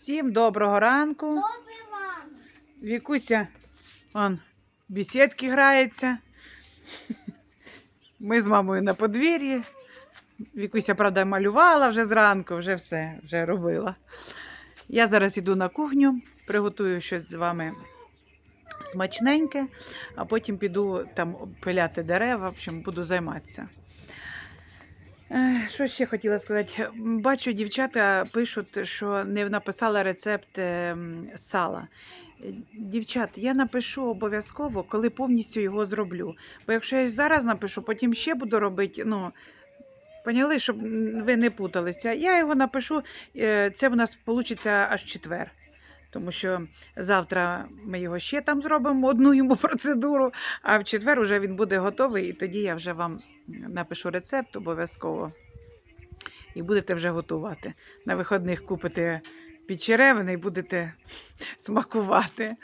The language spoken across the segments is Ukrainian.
Всім доброго ранку. Добрий ранок. Вікуся, он, в бесідки грається. Ми з мамою на подвір'ї. Вікуся, правда, малювала вже зранку, вже все, вже робила. Я зараз йду на кухню, приготую щось з вами смачненьке, а потім піду там пиляти дерева, в общем, буду займатися. Що ще хотіла сказати? Бачу, дівчата пишуть, що не написала рецепт е, сала. Дівчат, я напишу обов'язково, коли повністю його зроблю. Бо якщо я зараз напишу, потім ще буду робити. Ну, поняли, щоб ви не путалися. Я його напишу, е, це в нас вийде аж четвер. Тому що завтра ми його ще там зробимо одну йому процедуру, а в четвер вже він буде готовий, і тоді я вже вам напишу рецепт обов'язково. І будете вже готувати. На виходних купите підчеревини і будете смакувати.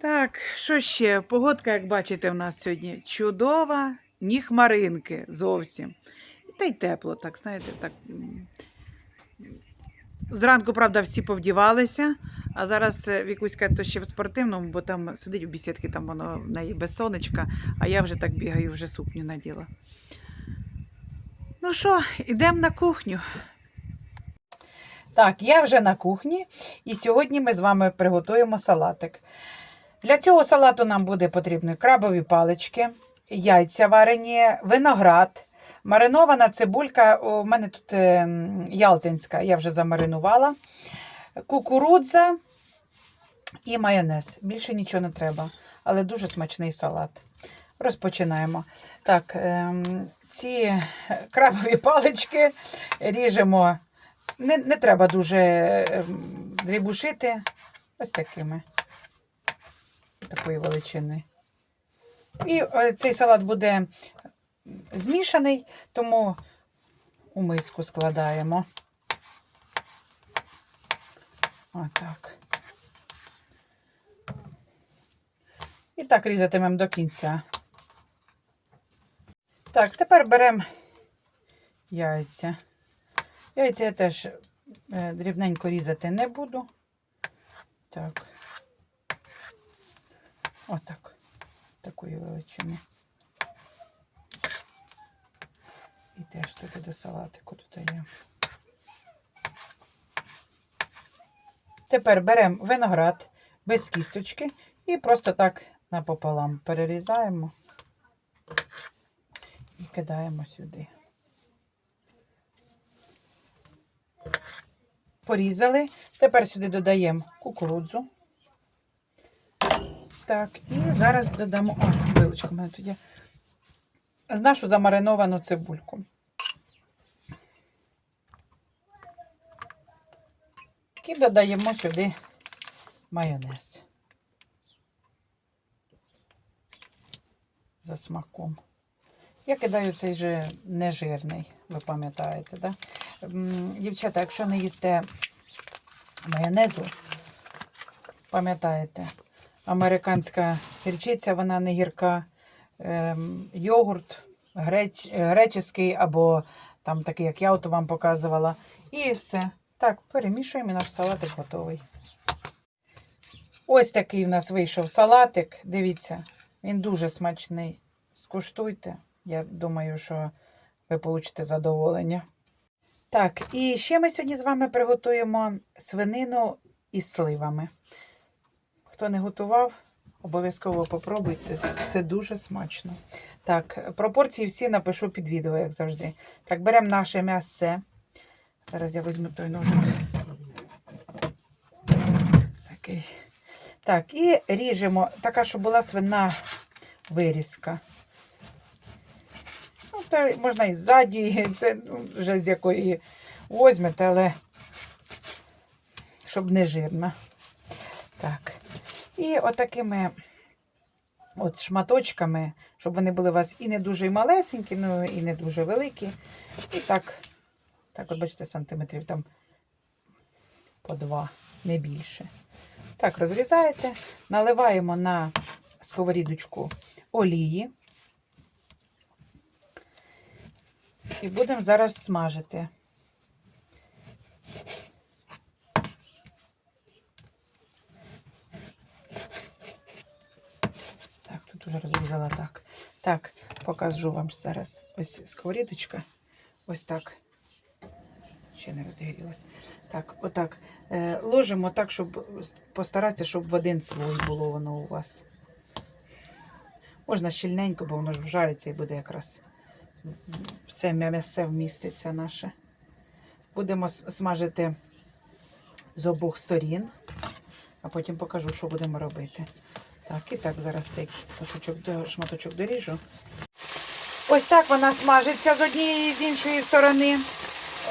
Так, що ще? Погодка, як бачите, в нас сьогодні чудова, ні хмаринки зовсім. Та й тепло, так, знаєте, так. Зранку, правда, всі повдівалися, а зараз е, Вікуська то ще в спортивному, бо там сидить у бесідки, там воно в неї без сонечка, а я вже так бігаю, вже сукню наділа. Ну що, йдемо на кухню. Так, я вже на кухні, і сьогодні ми з вами приготуємо салатик. Для цього салату нам буде потрібні крабові палички, яйця варені, виноград, маринована цибулька. У мене тут е, ялтинська, я вже замаринувала, кукурудза і майонез. Більше нічого не треба, але дуже смачний салат. Розпочинаємо. Так, ем, ці крабові палички ріжемо. Не, не треба дуже ем, дрібушити. Ось такими. Такої величини. І е, цей салат буде змішаний, тому у миску складаємо. Отак. І так різатимемо до кінця. Так, тепер беремо яйця. Яйця я теж е, дрібненько різати не буду. Так. Отак. Такої величини. І теж тут до салатику додаємо. Тепер беремо виноград без кісточки і просто так напополам перерізаємо і кидаємо сюди. Порізали. Тепер сюди додаємо кукурудзу. Так, і зараз додамо. О, вилочка в мене тут є. Нашу замариновану цибульку. І додаємо сюди майонез. За смаком. Я кидаю цей же нежирний, ви пам'ятаєте, да? Дівчата, якщо не їсте майонезу, пам'ятаєте, американська гірчиця, вона не гірка, йогурт греч, греческий або там такий, як я от вам показувала. І все. Так, перемішуємо і наш салатик готовий. Ось такий в нас вийшов салатик. Дивіться, він дуже смачний. Скуштуйте. Я думаю, що ви получите задоволення. Так, і ще ми сьогодні з вами приготуємо свинину із сливами. Хто не готував, обов'язково попробуйте. Це дуже смачно. Так, пропорції всі напишу під відео, як завжди. Так, беремо наше м'ясце. Зараз я візьму той ножик. Такий. Так, і ріжемо. Така, щоб була свина вирізка. Ну, та можна і ззаді, це ну, вже з якої возьмете, але щоб не жирна. Так. І отакими от шматочками, щоб вони були у вас і не дуже малесенькі, ну і не дуже великі. І так, так, от бачите, сантиметрів там по два, не більше. Так, розрізаєте, наливаємо на сковорідочку олії. І будемо зараз смажити. вже розрізала так. Так, покажу вам зараз. Ось сковорідочка. Ось так. Ще не розгорілась. Так, отак. Е, ложимо так, щоб постаратися, щоб в один слой було воно у вас. Можна щільненько, бо воно ж вжариться і буде якраз все м'ясце вміститься наше. Будемо смажити з обох сторін, а потім покажу, що будемо робити. Так, і так, зараз цей кусочок шматочок доріжу. Ось так вона смажиться з однієї і з іншої сторони.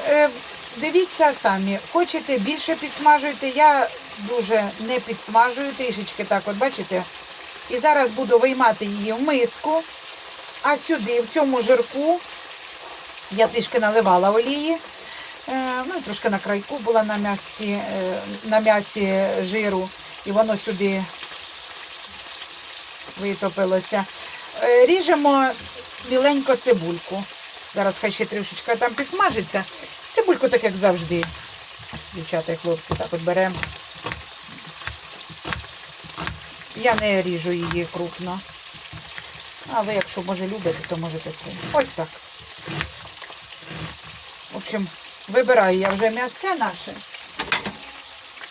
Е, дивіться самі, хочете більше підсмажуйте. Я дуже не підсмажую, трішечки так, от бачите. І зараз буду виймати її в миску. А сюди, в цьому жирку, я трішки наливала олії. Е, ну, і трошки на крайку була на м'ясці, е, на м'ясі жиру, і воно сюди витопилося. Ріжемо міленько цибульку. Зараз хай ще трішечки там підсмажиться. Цибульку, так як завжди. Дівчата і хлопці, так от беремо. Я не ріжу її крупно. А ви, якщо може любите, то можете це. Ось так. В общем, вибираю я вже м'ясце наше.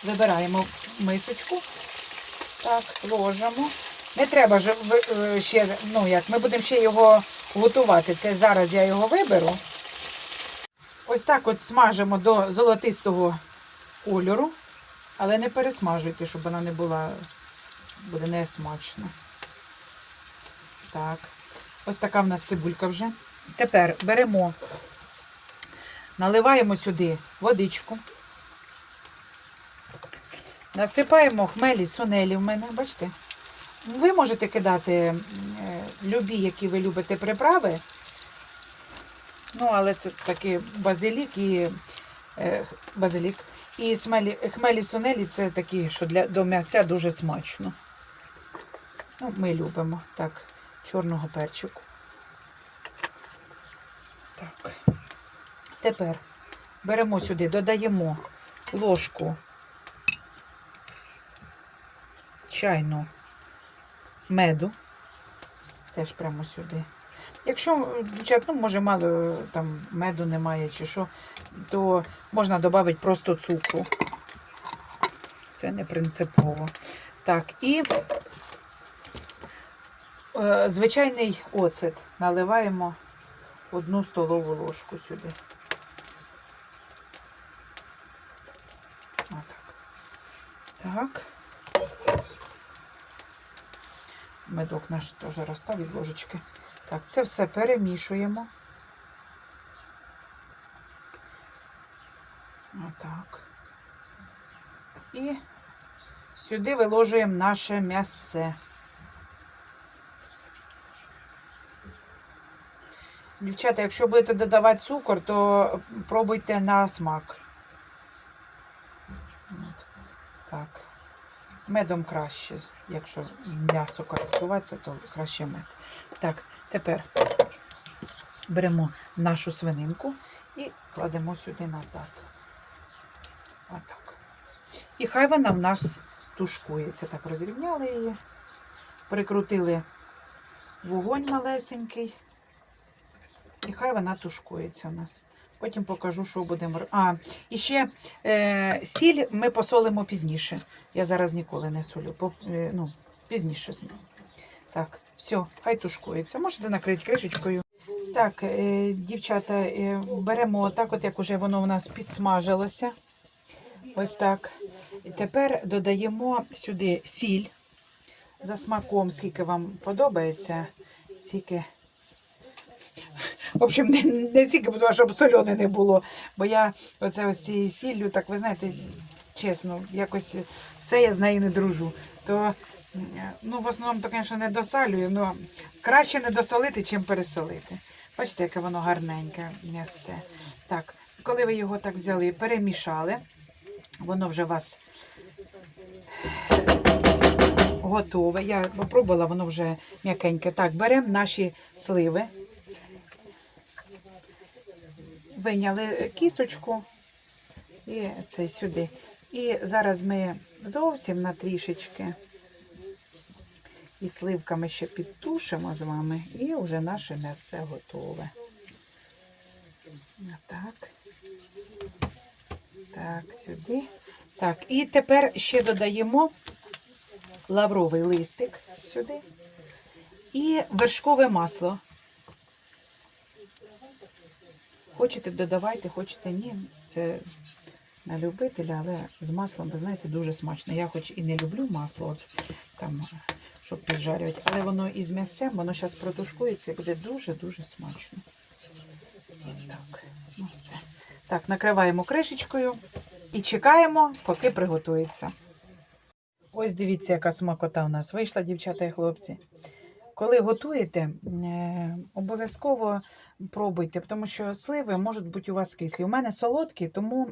Вибираємо мисочку. Так, ложимо. Не треба ж е, ще, ну як, ми будемо ще його готувати. Це зараз я його виберу. Ось так от смажимо до золотистого кольору, але не пересмажуйте, щоб вона не була, буде не смачно. Так, ось така в нас цибулька вже. Тепер беремо, наливаємо сюди водичку. Насипаємо хмелі, сунелі в мене, бачите? Ви можете кидати е, любі, які ви любите приправи. Ну, але це такий базилік і е, базилік. І смелі, хмелі сунелі це такі, що для до м'ясця дуже смачно. Ну, ми любимо. Так, чорного перчику. Так. Тепер беремо сюди, додаємо ложку чайну меду. Теж прямо сюди. Якщо, дівчат, ну, може, мало е, там меду немає чи що, то можна додати просто цукру. Це не принципово. Так, і е, звичайний оцет наливаємо одну столову ложку сюди. Отак. Так. Медок наш теж розстав із ложечки. Так, це все перемішуємо. Отак. І сюди виложуємо наше м'ясце. Дівчата, якщо будете додавати цукор, то пробуйте на смак. От. Так. Медом краще. Якщо м'ясо користуватися, то краще мед. Так, тепер беремо нашу свининку і кладемо сюди назад. Отак. І хай вона в нас тушкується. Так, розрівняли її, прикрутили вогонь малесенький. І хай вона тушкується у нас. Потім покажу, що будемо. А, і ще е, сіль ми посолимо пізніше. Я зараз ніколи не солю. По, е, ну, пізніше. Так, все, хай тушкується. Можете накрити кришечкою. Так, е, дівчата, е, беремо отак, от як уже воно у нас підсмажилося. Ось так. І тепер додаємо сюди сіль за смаком, скільки вам подобається, скільки. В общем, не, не тільки тому, щоб соляне не було. Бо я оце ось цією сіллю, так ви знаєте, чесно, якось все я з нею не дружу. То ну, в основному, то, звісно, не досалюю, але краще не досолити, чим пересолити. Бачите, яке воно гарненьке м'ясце. Так, коли ви його так взяли, перемішали, воно вже у вас готове. Я попробувала, воно вже м'якеньке. Так, беремо наші сливи. Виняли кісточку і це сюди. І зараз ми зовсім на трішечки І сливками ще підтушимо з вами, і вже наше м'ясце готове. Так. Так, сюди. Так, і тепер ще додаємо лавровий листик сюди і вершкове масло. Хочете додавайте, хочете ні. Це на любителя, але з маслом, ви знаєте, дуже смачно. Я хоч і не люблю масло, от, там, щоб піджарювати, але воно із м'ясцем, воно зараз протушкується і буде дуже-дуже смачно. Так, ну все. Так, накриваємо кришечкою і чекаємо, поки приготується. Ось дивіться, яка смакота у нас вийшла, дівчата і хлопці. Коли готуєте, е, обов'язково пробуйте, тому що сливи можуть бути у вас кислі. У мене солодкі, тому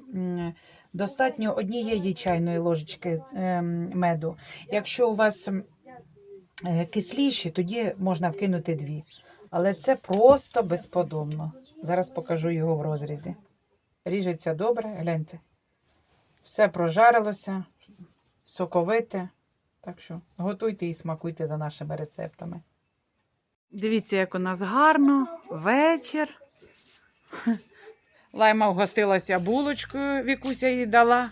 достатньо однієї чайної ложечки е, меду. Якщо у вас е, кисліші, тоді можна вкинути дві. Але це просто безподобно. Зараз покажу його в розрізі. Ріжеться добре, гляньте. Все прожарилося, соковите. Так що готуйте і смакуйте за нашими рецептами. Дивіться, як у нас гарно, вечір. Лайма вгостилася булочкою, Вікуся їй дала.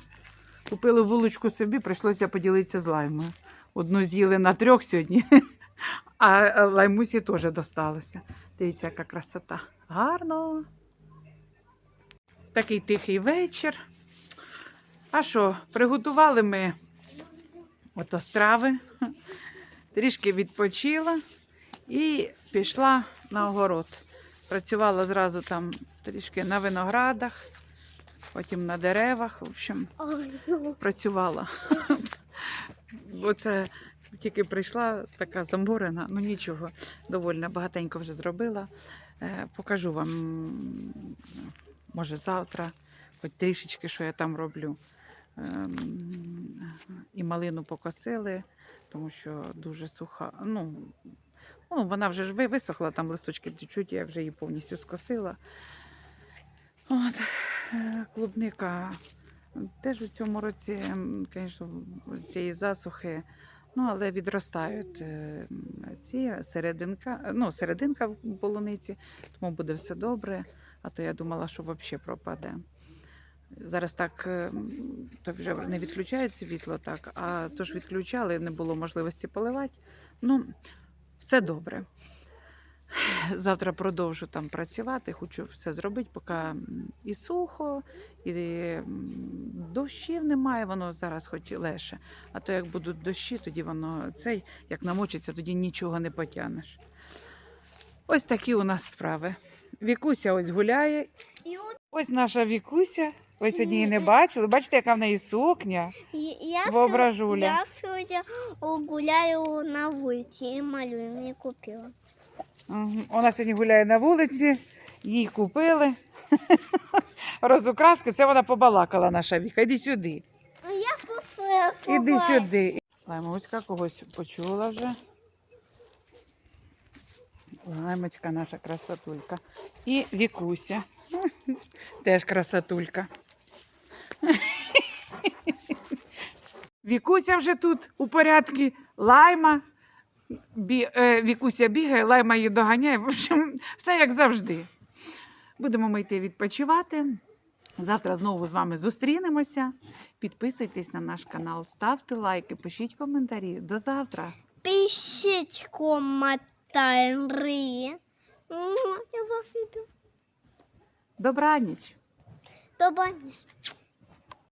Купили булочку собі, прийшлося поділитися з лаймою. Одну з'їли на трьох сьогодні, а лаймусі теж досталося. Дивіться, яка красота. Гарно. Такий тихий вечір. А що, приготували ми ото страви, трішки відпочила і пішла на огород. Працювала зразу там трішки на виноградах, потім на деревах. В общем, працювала. Бо це тільки прийшла така заморена, ну нічого, довольно багатенько вже зробила. Е, Покажу вам, може, завтра, хоч трішечки, що я там роблю. Ем, І малину покосили, тому що дуже суха. Ну, ну вона вже ж висохла, там листочки чуть-чуть, я вже її повністю скосила. От, е, клубника теж у цьому році, звісно, з цієї засухи, ну, але відростають е, ці серединка, ну, серединка в полуниці, тому буде все добре. А то я думала, що взагалі пропаде. Зараз так е, то вже не відключають світло, так, а то ж відключали, не було можливості поливати. Ну, все добре. Завтра продовжу там працювати, хочу все зробити, поки і сухо, і дощів немає, воно зараз хоч леше. А то як будуть дощі, тоді воно цей, як намочиться, тоді нічого не потягнеш. Ось такі у нас справи. Вікуся ось гуляє. Ось наша Вікуся. Ви сьогодні її не бачили. Бачите, яка в неї сукня. Я, Воображуля. Я сьогодні гуляю на вулиці і малюю, мені купила. Вона сьогодні гуляє на вулиці, їй купили. Розукраски, це вона побалакала наша Віка. Іди сюди. Я купила. Іди сюди. Лаймуська когось почула вже. Лаймочка наша красотулька. І Вікуся. Теж красотулька. Вікуся вже тут у порядку. Лайма. Бі, е, Вікуся бігає, лайма її доганяє. В общем, все як завжди. Будемо ми йти відпочивати. Завтра знову з вами зустрінемося. Підписуйтесь на наш канал, ставте лайки, пишіть коментарі. До завтра. Пишіть коментарі. М, Я вас люблю. Добраніч! До бачення.